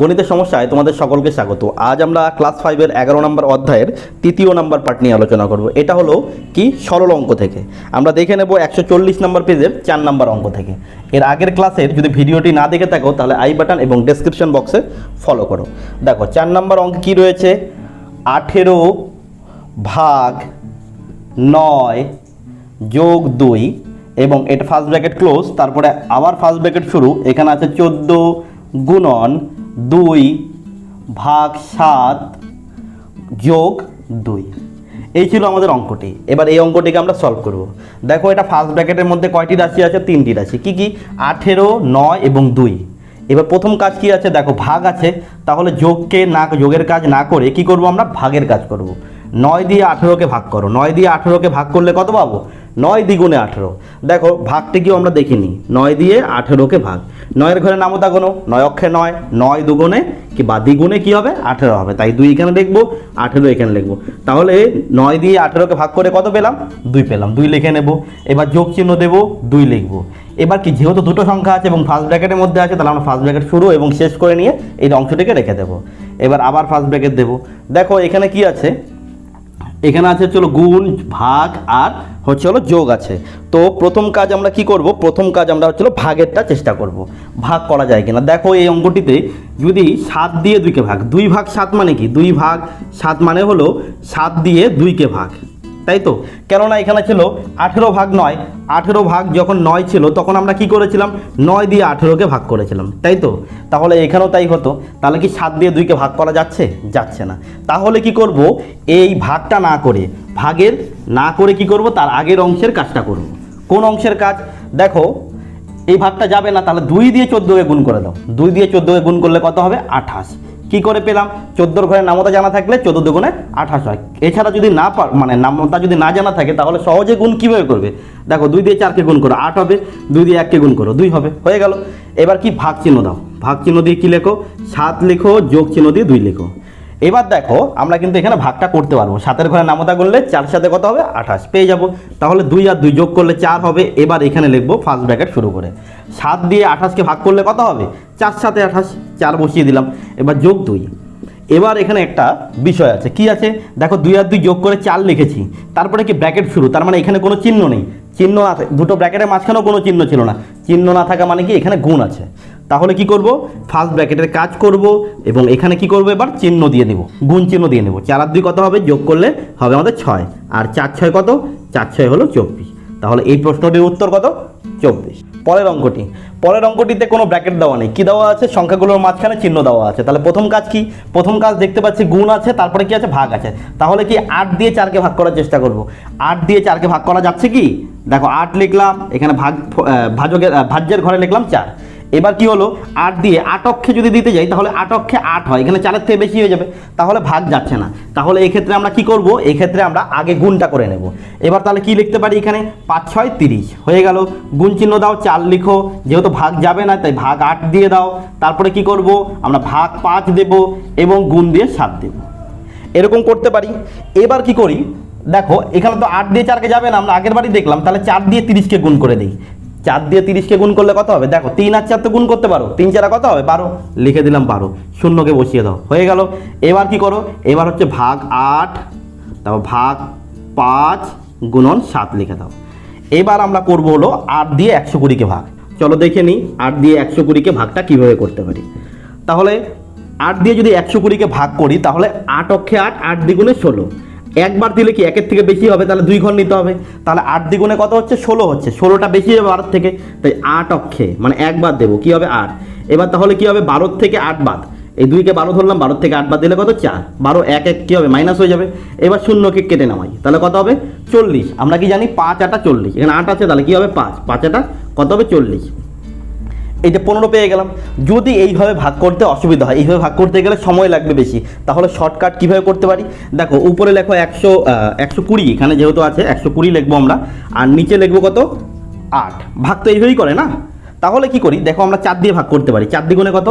গণিতের সমস্যায় তোমাদের সকলকে স্বাগত। আজ আমরা ক্লাস ফাইভের এগারো নম্বর অধ্যায়ের তৃতীয় নম্বর পার্ট নিয়ে আলোচনা করব। এটা হলো কি? সরল অঙ্ক থেকে। আমরা দেখে নেব একশো চল্লিশ নম্বর পেজের চার নম্বর অঙ্ক থেকে। এর আগের ক্লাসের যদি ভিডিওটি না দেখে থাকো, তাহলে আই বাটন এবং ডেসক্রিপশন বক্সে ফলো করো। দেখো, চার নম্বর অঙ্ক কী রয়েছে? আঠেরো ভাগ নয় যোগ দুই এবং এটা ফার্স্ট ব্র্যাকেট ক্লোজ তারপরে আবার ফার্স্ট ব্র্যাকেট শুরু, এখানে আছে চোদ্দ গুণন দুই ভাগ সাত যোগ দুই। এই ছিল আমাদের অঙ্কটি। এবার এই অঙ্কটিকে আমরা সলভ করব। দেখো, এটা ফার্স্ট ব্র্যাকেটের মধ্যে কয়টি রাশি আছে? তিনটি রাশি। কি কি? আঠেরো, নয় এবং দুই। এবার প্রথম কাজ কি আছে? দেখো, ভাগ আছে। তাহলে যোগকে না, যোগের কাজ না করে কি করব আমরা? ভাগের কাজ করব। নয় দিয়ে আঠেরোকে ভাগ করো। নয় দিয়ে আঠেরোকে ভাগ করলে কত পাবো? নয় দ্বিগুণে আঠেরো। দেখো ভাগটি কি আমরা দেখিনি। নয় দিয়ে আঠেরোকে ভাগ। নয়ের ঘরে নামতা কোনো, নয় অক্ষে নয় নয় দুগুণে কি বা দ্বিগুণে কি হবে? আঠেরো হবে। তাই দুই এখানে লিখব, আঠেরো এখানে লিখব। তাহলে নয় দিয়ে আঠেরোকে ভাগ করে কত পেলাম? দুই পেলাম। দুই লিখে নেব। এবার যোগ চিহ্ন দেবো, দুই লিখব। এবার কি যেহেতু দুটো সংখ্যা আছে এবং ফার্স্ট ব্র্যাকেটের মধ্যে আছে, তাহলে আমরা ফার্স্ট ব্র্যাকেট শুরু এবং শেষ করে নিয়ে এই অংশটিকে রেখে দেবো। এবার আবার ফার্স্ট ব্র্যাকেট দেবো। দেখো এখানে কি আছে? এখানে আছে চলো গুণ, ভাগ আর হচ্ছে হলো যোগ আছে। তো প্রথম কাজ আমরা কি করব? প্রথম কাজ আমরা হচ্ছে ভাগেরটা চেষ্টা করব। ভাগ করা যায় কিনা? দেখো এই অঙ্কটিতে যদি সাত দিয়ে দুইকে ভাগ, দুই ভাগ সাত মানে কি? দুই ভাগ সাত মানে হলো সাত দিয়ে দুইকে ভাগ। তাই তো? কেননা এখানে ছিল আঠেরো ভাগ নয়। আঠেরো ভাগ যখন নয় ছিল, তখন আমরা কি করেছিলাম? নয় দিয়ে আঠেরোকে ভাগ করেছিলাম। তাই তো? তাহলে এখানেও তাই হতো। তাহলে কি সাত দিয়ে দুইকে ভাগ করা যাচ্ছে? যাচ্ছে না। তাহলে কি করব? এই ভাগটা না করে, ভাগের না করে কি করব? তার আগের অংশের কাজটা করব। কোন অংশের কাজ? দেখো, এই ভাগটা যাবে না, তাহলে দুই দিয়ে চোদ্দোকে গুণ করে দাও। দুই দিয়ে চোদ্দোকে গুণ করলে কত হবে? আঠাশ। কি করে পেলাম? চোদ্দোর ঘরে নামতা জানা থাকলে চোদ্দ দুগুণে আঠাশ হয়। এছাড়া যদি না পার মানে নামতা যদি না জানা থাকে, তাহলে সহজে গুণ কীভাবে করবে? দেখো, দুই দিয়ে চারকে গুণ করো, আট হবে। দুই দিয়ে এককে গুণ করো, দুই হবে। হয়ে গেল। এবার কি ভাগ চিহ্ন দাও? ভাগ চিহ্ন দিয়ে কী লেখো? সাত লেখো যোগ চিহ্ন দিয়ে দুই লেখো। এবার দেখো, আমরা কিন্তু এখানে ভাগটা করতে পারব। সাতের ঘরে নামতা করলে চার সাথে কত হবে? আঠাশ। পেয়ে যাব। তাহলে দুই আর দুই যোগ করলে চার হবে। এবার এখানে লিখব ফার্স্ট ব্র্যাকেট শুরু করে। সাত দিয়ে আঠাশকে ভাগ করলে কত হবে? চার সাথে আঠাশ। চার বসিয়ে দিলাম। এবার যোগ দুই। এবার এখানে একটা বিষয় আছে। কি আছে? দেখো, দুই আর দুই যোগ করে চার লিখেছি। তারপরে কি ব্র্যাকেট শুরু? তার মানে এখানে কোনো চিহ্ন নেই। চিহ্ন আছে। দুটো ব্র্যাকেটের মাঝখানেও কোনো চিহ্ন ছিল না। চিহ্ন না থাকা মানে কি? এখানে গুণ আছে। তাহলে কি করব? ফার্স্ট ব্র্যাকেটের কাজ করব এবং এখানে কি করব? এবার চিহ্ন দিয়ে দেব গুণ চিহ্ন দিয়ে নেব। চার আর দুই কত হবে? যোগ করলে হবে আমাদের ছয়। আর চার ছয় কত? চার ছয় হলো চব্বিশ। তাহলে এই প্রশ্নটির উত্তর কত? চব্বিশ। পরের অঙ্কটি। পরের অঙ্কটিতে কোনো ব্র্যাকেট দেওয়া নেই। কি দেওয়া আছে? সংখ্যাগুলোর মাঝখানে চিহ্ন দেওয়া আছে। তাহলে প্রথম কাজ কি? প্রথম কাজ দেখতে পাচ্ছি গুণ আছে, তারপরে কি আছে? ভাগ আছে। তাহলে কি আট দিয়ে চারকে ভাগ করার চেষ্টা করব? আট দিয়ে চারকে ভাগ করা যাচ্ছে কি? দেখো, আট লিখলাম, এখানে ভাগ ভাজকের ভাজ্যের ঘরে লিখলাম চার। এবার কি হলো? আট দিয়ে আট অক্ষে যদি দিতে যাই, তাহলে আট অক্ষে আট হয়। এখানে চারের থেকে বেশি হয়ে যাবে। তাহলে ভাগ যাচ্ছে না। তাহলে এক্ষেত্রে আমরা কি করব? এই ক্ষেত্রে আমরা আগে গুণটা করে নেব। এবার তাহলে কি লিখতে পারি এখানে? পাঁচ, ছয়, তিরিশ। হয়ে গেল। গুণ চিহ্ন দাও, চার লিখো। যেহেতু ভাগ যাবে না, তাই ভাগ আট দিয়ে দাও। তারপরে কি করব? আমরা ভাগ পাঁচ দেব এবং গুণ দিয়ে সাত দেব। এরকম করতে পারি। এবার কি করি? দেখো, এখানে তো আট দিয়ে চারকে যাবে না। আমরা আগের বারই দেখলাম। তাহলে চার দিয়ে তিরিশকে গুণ করে দিই। চার দিয়ে তিরিশকে গুণ করলে কত হবে? দেখো, তিন আর চার তো গুণ করতে পারো। তিন চারা কত হবে? বারো। লিখে দিলাম বারো। শূন্যকে বসিয়ে দাও। হয়ে গেল। এবার কি করো? এবার হচ্ছে ভাগ আট, তারপর ভাগ পাঁচ গুণন সাত লিখে দাও। এবার আমরা করব হলো আট দিয়ে একশো কুড়িকে ভাগ। চলো দেখে নিই আট দিয়ে একশো কুড়িকে ভাগটা কীভাবে করতে পারি। তাহলে আট দিয়ে যদি একশো কুড়িকে ভাগ করি, তাহলে আট অক্ষে আট আট দ্বিগুণে ষোলো। একবার দিলে কি একের থেকে বেশি হবে? তাহলে দুই ঘর নিতে হবে। তাহলে আট দ্বিগুণে কত হচ্ছে? ষোলো হচ্ছে। ষোলোটা বেশি হবে বারোর থেকে। তাই আট অক্ষে মানে একবার দেবো। কি হবে? আট। এবার তাহলে কি হবে? বারোর থেকে আট বাদ। এই দুইকে বারো ধরলাম, বারোর থেকে আট বাদ দিলে কত? চার। বারো, এক এক, কী হবে? মাইনাস হয়ে যাবে। এবার শূন্যকে কেটে নামাই। তাহলে কত হবে? চল্লিশ। আমরা কি জানি? পাঁচ আটা চল্লিশ। এখানে আট আছে, তাহলে কী হবে? পাঁচ। পাঁচ আটা কত হবে? চল্লিশ। এইটা পনেরো পেয়ে গেলাম। যদি এইভাবে ভাগ করতে অসুবিধা হয়, এইভাবে ভাগ করতে গেলে সময় লাগবে বেশি। তাহলে শর্টকাট কীভাবে করতে পারি? দেখো, উপরে লেখো একশো একশো কুড়ি, এখানে যেহেতু আছে, একশো কুড়ি লিখব আমরা। আর নিচে লিখব কত? আট। ভাগ তো এইভাবেই করে না? তাহলে কি করি? দেখো আমরা চার দিয়ে ভাগ করতে পারি। চার দ্বিগুণে কত?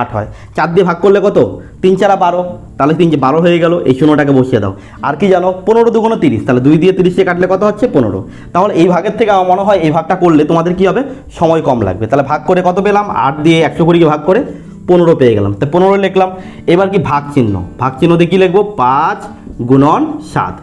আট হয়। চার দিয়ে ভাগ করলে কত? তিন চারা বারো। তাহলে তিন বারো হয়ে গেল, এই শূন্যটাকে বসিয়ে দাও। আর কি জানো? পনেরো দুগুণে তিরিশ। তাহলে দুই দিয়ে তিরিশে কাটলে কত হচ্ছে? পনেরো। তাহলে এই ভাগের থেকে আমার মনে হয় এই ভাগটা করলে তোমাদের কি হবে? সময় কম লাগবে। তাহলে ভাগ করে কত পেলাম? আট দিয়ে একশো কুড়িকে ভাগ করে পনেরো পেয়ে গেলাম। তো পনেরো লিখলাম। এবার কি ভাগ চিহ্ন? ভাগ চিহ্ন দিয়ে কী লিখব? পাঁচ গুণন সাত।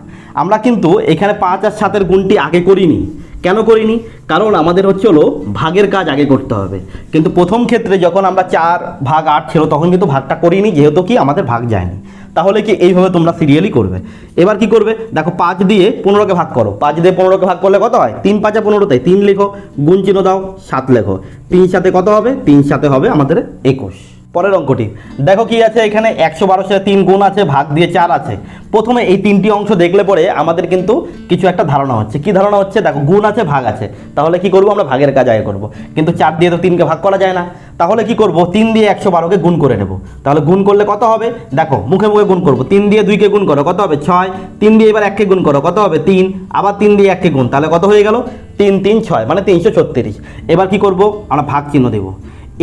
আমরা কিন্তু এখানে পাঁচ আর সাতের গুণটি আগে করিনি। কেন করিনি? কারণ আমাদের হচ্ছে হলো ভাগের কাজ আগে করতে হবে। কিন্তু প্রথম ক্ষেত্রে যখন আমরা চার ভাগ আট ছিল, তখন কিন্তু ভাগটা করিনি, যেহেতু কি আমাদের ভাগ যায়নি। তাহলে কি এইভাবে তোমরা সিরিয়ালি করবে। এবার কি করবে? দেখো পাঁচ দিয়ে পনেরোকে ভাগ করো। পাঁচ দিয়ে পনেরোকে ভাগ করলে কত হয়? তিন পাঁচা পনেরোতে তিন লেখো, গুণ চিহ্ন দাও, সাত লেখো। তিন সাথে কত হবে? তিন সাথে হবে আমাদের একুশ। পরের অঙ্কটি। দেখো কি আছে, এখানে একশো বারোর সাথে তিন গুণ আছে, ভাগ দিয়ে চার আছে। প্রথমে এই তিনটি অংশ দেখলে পরে আমাদের কিন্তু কিছু একটা ধারণা হচ্ছে। কি ধারণা হচ্ছে? দেখো, গুণ আছে, ভাগ আছে। তাহলে কি করব আমরা? ভাগের কাজ আগে করব। কিন্তু চার দিয়ে তো তিনকে ভাগ করা যায় না। তাহলে কি করব? তিন দিয়ে একশো বারোকে গুণ করে নেব। তাহলে গুণ করলে কত হবে? দেখো, মুখে মুখে গুণ করব। তিন দিয়ে দুইকে গুণ করো, কত হবে? ছয়। তিন দিয়ে এবার এককে গুণ করো, কত হবে? তিন। আবার তিন দিয়ে এককে গুণ। তাহলে কত হয়ে গেল? তিন তিন, ছয় মানে তিনশো ছত্রিশ। এবার কি করব? আমরা ভাগ চিহ্ন দেবো।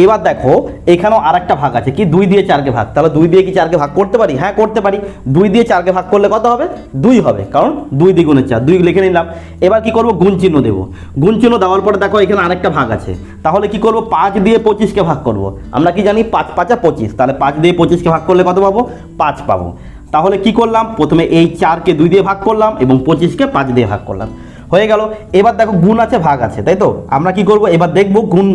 এবার দেখো, এখানেও আরেকটা ভাগ আছে। কি? দুই দিয়ে চারকে ভাগ। তাহলে দুই দিয়ে কি চারকে ভাগ করতে পারি? হ্যাঁ করতে পারি। দুই দিয়ে চারকে ভাগ করলে কত হবে? দুই হবে। কারণ দুই দ্বিগুণের চার। দুই লিখে নিলাম। এবার কি করব? গুণ চিহ্ন দেবো। গুণ চিহ্ন দেওয়ার পরে দেখো, এখানে আরেকটা ভাগ আছে। তাহলে কি করব? পাঁচ দিয়ে পঁচিশকে ভাগ করব। আমরা কি জানি? পাঁচ পাঁচা পঁচিশ। তাহলে পাঁচ দিয়ে পঁচিশকে ভাগ করলে কত পাবো? পাঁচ পাবো। তাহলে কি করলাম? প্রথমে এই চারকে দুই দিয়ে ভাগ করলাম এবং পঁচিশকে পাঁচ দিয়ে ভাগ করলাম। হয়ে গেল। এবার দেখো গুণ আছে, ভাগ আছে, তাই তো? আমরা কি করব? এবার দেখব গুণ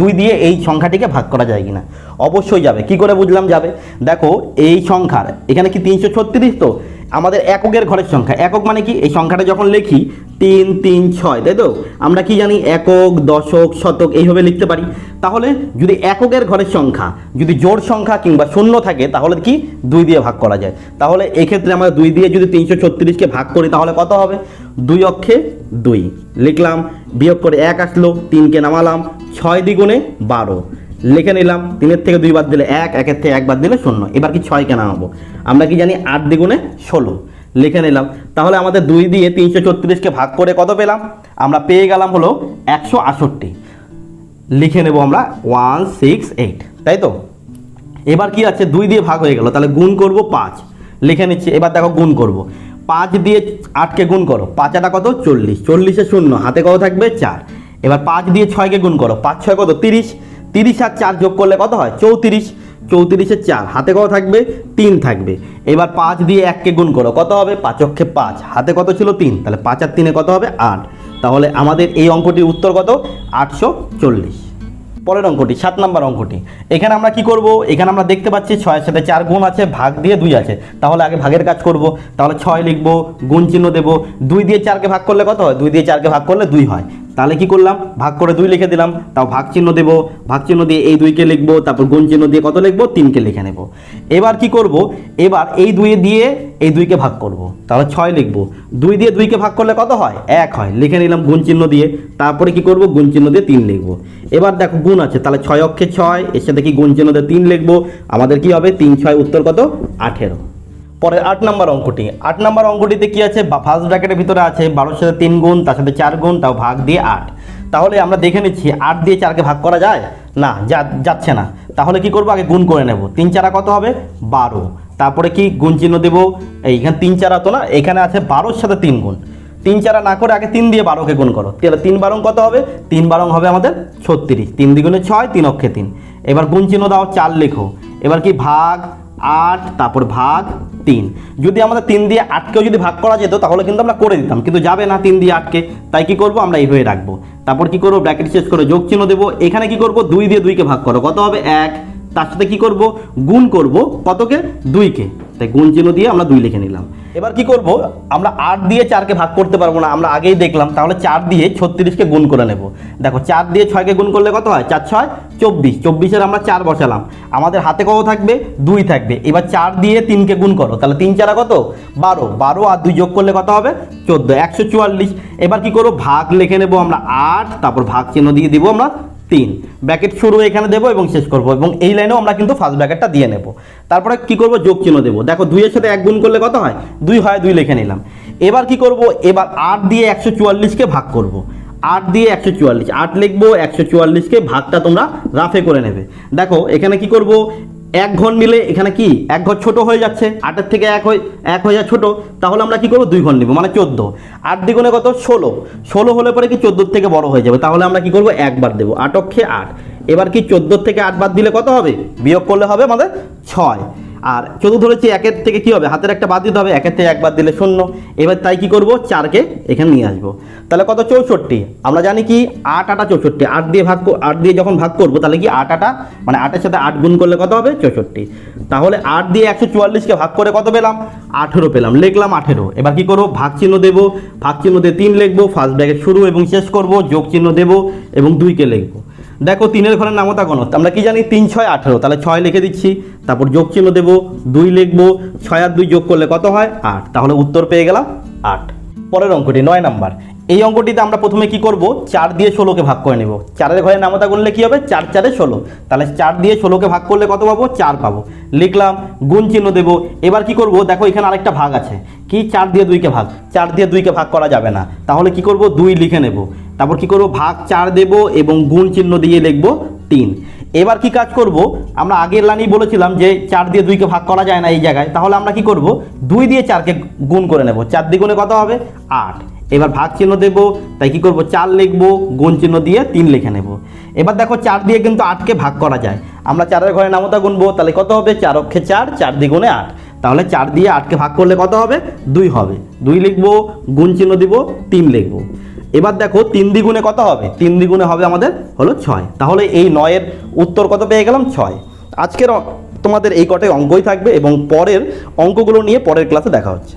দুই দিয়ে এই সংখ্যাটিকে ভাগ করা যায় কিনা। অবশ্যই যাবে। কি করে বুঝলাম? যাবে। দেখো, এই সংখ্যার, এখানে কি তিনশো ছত্রিশ তো? আমাদের এককের ঘরের সংখ্যা। একক মানে কি? এই সংখ্যাটা যখন লিখি তিন তিন, ছয়, তাই তো? আমরা কি জানি, একক, দশক, শতক, এইভাবে লিখতে পারি। তাহলে যদি এককের ঘরের সংখ্যা, যদি জোড় সংখ্যা কিংবা শূন্য থাকে, তাহলে কি দুই দিয়ে ভাগ করা যায়? তাহলে এক্ষেত্রে আমরা দুই দিয়ে যদি তিনশো ছত্রিশকে ভাগ করি, তাহলে কত হবে? দুই অক্ষে দুই। লিখলাম, বিয়োগ করে এক আসলো, তিনকে নামালাম, ছয় দ্বিগুণে বারো। লিখে নিলাম, তিনের থেকে দুই বাদ দিলে এক, একের থেকে এক বাদ দিলে শূন্য। এবার কি ছয়কে নামাবো? আমরা কি জানি, আট দ্বিগুণে ষোলো। লিখে নিলাম। তাহলে আমাদের দুই দিয়ে তিনশো ছত্রিশকে ভাগ করে কত পেলাম? আমরা পেয়ে গেলাম হলো একশো আষট্টি লিখে নেব আমরা ওয়ান সিক্স এইট, তাই তো? এবার কি আছে? দুই দিয়ে ভাগ হয়ে গেল, তাহলে গুণ করব পাঁচ। লিখে নিচ্ছি, এবার দেখো গুণ করব। পাঁচ দিয়ে আটকে গুণ করো, পাঁচ আটা কত? চল্লিশ। চল্লিশে শূন্য, হাতে কত থাকবে? চার। এবার পাঁচ দিয়ে ছয়কে গুণ করো, পাঁচ ছয় কত? তিরিশ। তিরিশ আর চার যোগ করলে কত হয়? চৌত্রিশ। চৌত্রিশে চার, হাতে কত থাকবে? তিন থাকবে। এবার পাঁচ দিয়ে এককে গুণ করো, কত হবে? পাঁচ অক্ষে পাঁচ। হাতে কত ছিল? তিন। তাহলে পাঁচ আর তিনে কত হবে? আট। তাহলে আমাদের এই অঙ্কটির উত্তর কত? আটশো চল্লিশ। পরের অঙ্কটি, সাত নাম্বার অঙ্কটি। এখানে আমরা কি করব? এখানে আমরা দেখতে পাচ্ছি ছয়ের সাথে চার গুণ আছে, ভাগ দিয়ে দুই আছে। তাহলে আগে ভাগের কাজ করব। তাহলে ছয় লিখব, গুণ চিহ্ন দেবো। দুই দিয়ে চারকে ভাগ করলে কত হয়? দুই দিয়ে চারকে ভাগ করলে দুই হয়। তাহলে কি করলাম? ভাগ করে দুই লিখে দিলাম, তাও ভাগ চিহ্ন দেবো। ভাগ চিহ্ন দিয়ে এই দুইকে লিখব, তারপর গুণ চিহ্ন দিয়ে কত লিখব? তিনকে লিখে নেব। এবার কি করব? এবার এই দুই দিয়ে এই দুইকে ভাগ করব। তাহলে ছয় লিখব। দুই দিয়ে দুইকে ভাগ করলে কত হয়? এক হয়। লিখে নিলাম গুণ চিহ্ন দিয়ে, তারপরে কি করব? গুণ চিহ্ন দিয়ে তিন লিখব। এবার দেখো গুণ আছে, তাহলে ছয় অক্ষে ছয়, এর সাথে কি গুণ চিহ্ন দিয়ে তিন লিখব? আমাদের কি হবে? তিন, ছয়, উত্তর কত? আঠেরো। পরে আট নম্বর অঙ্কটি। আট নম্বর অঙ্কটিতে কি আছে? ফার্স্ট ব্র্যাকেটের ভিতরে আছে বারোর সাথে তিন গুণ, তার সাথে চার গুণ, তাও ভাগ দিয়ে আট। তাহলে আমরা দেখে নিচ্ছি, আট দিয়ে চারকে ভাগ করা যায়? না যাচ্ছে না। তাহলে কি করব? আগে গুণ করে নেব। তিন চারা কত হবে? বারো। তারপরে কি গুণ চিহ্ন দেবো? এইখানে তিন চারা তো না? এখানে আছে বারোর সাথে তিন গুণ। তিন চারা না করে আগে তিন দিয়ে বারোকে গুণ করো। তাহলে তিন বারং কত হবে? তিন বারং হবে আমাদের ছত্রিশ। তিন দ্বিগুণে ছয়, তিন অক্ষে তিন। এবার গুণ চিহ্ন দাও, চার লেখো। এবার কি ভাগ আট, তারপর ভাগ তিন। যদি আমাদের তিন দিয়ে আটকেও যদি ভাগ করা যেত, তাহলে কিন্তু আমরা করে দিতাম। কিন্তু যাবে না তিন দিয়ে আটকে। তাই কি করব? আমরা এইভাবে রাখব। তারপর কি করব? ব্র্যাকেট শেষ করে যোগ চিহ্ন দেবো। এখানে কি করব? দুই দিয়ে দুইকে ভাগ করো। কত হবে? এক। তার সাথে কি করব? গুণ করব। কতকে? দুইকে। তাই গুণ চিহ্ন দিয়ে আমরা দুই লিখে নিলাম। এবার কি করব? আমরা আট দিয়ে চারকে ভাগ করতে পারব না, আমরা আগেই দেখলাম, তাহলে চার দিয়ে ছত্রিশকে গুণ করে নেব। দেখো, চার দিয়ে ছয়কে গুণ করলে কত হয়? চার, ছয়, চব্বিশ। চব্বিশের আমরা চার বসালাম। আমাদের হাতে কত থাকবে? দুই থাকবে। এবার চার দিয়ে তিনকে গুণ করো, তাহলে তিন চারা কত? বারো। বারো আর দুই যোগ করলে কত হবে? চোদ্দ। একশো চুয়াল্লিশ। এবার কি করব? ভাগ লিখে নেব আমরা আট, তারপর ভাগ চিহ্ন দিয়ে দিব আমরা তিন। ব্র্যাকেট শুরু এখানে দেবো এবং শেষ করব এবং এই লাইনেও আমরা কিন্তু ফার্স্ট ব্র্যাকেটটা দিয়ে নেব। তারপরে কি করব? যোগ চিহ্ন দেবো। দেখো, দুইয়ের সাথে এক গুণ করলে কত হয়? দুই হয়, দুই লিখে নিলাম। এবার কি করব? এবার আট দিয়ে একশো চুয়াল্লিশকে ভাগ করব। আট দিয়ে একশো চুয়াল্লিশ। আট লিখব, একশো চুয়াল্লিশকে ভাগটা তোমরা রাফে করে নেবে। দেখো, এখানে কি করব? এক ঘন নিলে এখানে কি? এক ঘর ছোট হয়ে যাচ্ছে। আটের থেকে এক হয়ে এক হয়ে যায় ছোট। তাহলে আমরা কি করব? দুই ঘন নেব মানে চোদ্দ। আট দ্বিগুণে কত? ষোলো। ষোলো হলে পরে কি চোদ্দোর থেকে বড় হয়ে যাবে? তাহলে আমরা কি করব? একবার দেবো। আট অক্ষে আট। এবার কি চোদ্দোর থেকে আট বাদ দিলে কত হবে? বিয়োগ করলে হবে আমাদের ছয়। আর চতুর্থ ধরেছি, একের থেকে কি হবে? হাতের একটা বাদ দিতে হবে, একের থেকে একবার দিলে শূন্য। এবার তাই কি করব? চারকে এখানে নিয়ে আসব। তাহলে কত? চৌষট্টি। আমরা জানি কি? আট, আটা চৌষট্টি। আট দিয়ে ভাগ আট দিয়ে যখন ভাগ করব, তাহলে কি আট, আটা মানে আটের সাথে আট গুণ করলে কত হবে? চৌষট্টি। তাহলে আট দিয়ে একশো চুয়াল্লিশকে ভাগ করে কত পেলাম? আঠেরো পেলাম। লিখলাম আঠেরো। এবার কি করব? ভাগ চিহ্ন দেবো। ভাগ চিহ্ন দিয়ে তিন লিখব। ফার্স্ট ব্র্যাকেট শুরু এবং শেষ করব। যোগ চিহ্ন দেবো এবং দুইকে লিখব। দেখো তিনের ঘরের নামতা গণত। আমরা কি জানি? তিন, ছয়, আঠেরো। তাহলে ছয় লিখে দিচ্ছি, তারপর যোগ চিহ্ন দেবো, দুই লিখব, ছয় আর দুই যোগ করলে কত হয়? আট। তাহলে উত্তর পেয়ে গেলাম, আট। পরের অঙ্কটি, নয় নাম্বার। এই অঙ্কটিতে আমরা প্রথমে কি করব? চার দিয়ে ষোলোকে ভাগ করে নেব। চারের ঘরে নামতা করলে কি হবে? চার, চারে ষোলো। তাহলে চার দিয়ে ষোলোকে ভাগ করলে কত পাবো? চার পাবো। লিখলাম, গুণ চিহ্ন দেবো। এবার কি করব? দেখো এখানে আরেকটা ভাগ আছে। কি? চার দিয়ে দুইকে ভাগ। চার দিয়ে দুইকে ভাগ করা যাবে না। তাহলে কি করব? দুই লিখে নেব। তারপর কি করব? ভাগ চার দেব এবং গুণ চিহ্ন দিয়ে লিখব তিন। এবার কি কাজ করব? আমরা আগের লাইনই বলেছিলাম যে চার দিয়ে দুইকে ভাগ করা যায় না এই জায়গায়। তাহলে আমরা কি করব? দুই দিয়ে চারকে গুণ করে নেব। চার দ্বিগুণে কত হবে? আট। এবার ভাগ চিহ্ন দেব, তাই কি করব? চার লিখব, গুণ চিহ্ন দিয়ে তিন লিখে নেব। এবার দেখো চার দিয়ে কিন্তু আটকে ভাগ করা যায়। আমরা চারের ঘরে নামতা গুনবো, তাহলে কত হবে? চার অক্ষে চার চার দ্বিগুণে আট। তাহলে চার দিয়ে আটকে ভাগ করলে কত হবে? দুই হবে। দুই লিখব, গুণ চিহ্ন দিব, তিন লিখব। এবার দেখো তিন দ্বিগুণে কত হবে? তিন দ্বিগুণে হবে আমাদের হলো ছয়। তাহলে এই নয়ের উত্তর কত পেয়ে গেলাম? ছয়। আজকের তোমাদের এই কটাই অঙ্কই থাকবে এবং পরের অঙ্কগুলো নিয়ে পরের ক্লাসে দেখা হচ্ছে।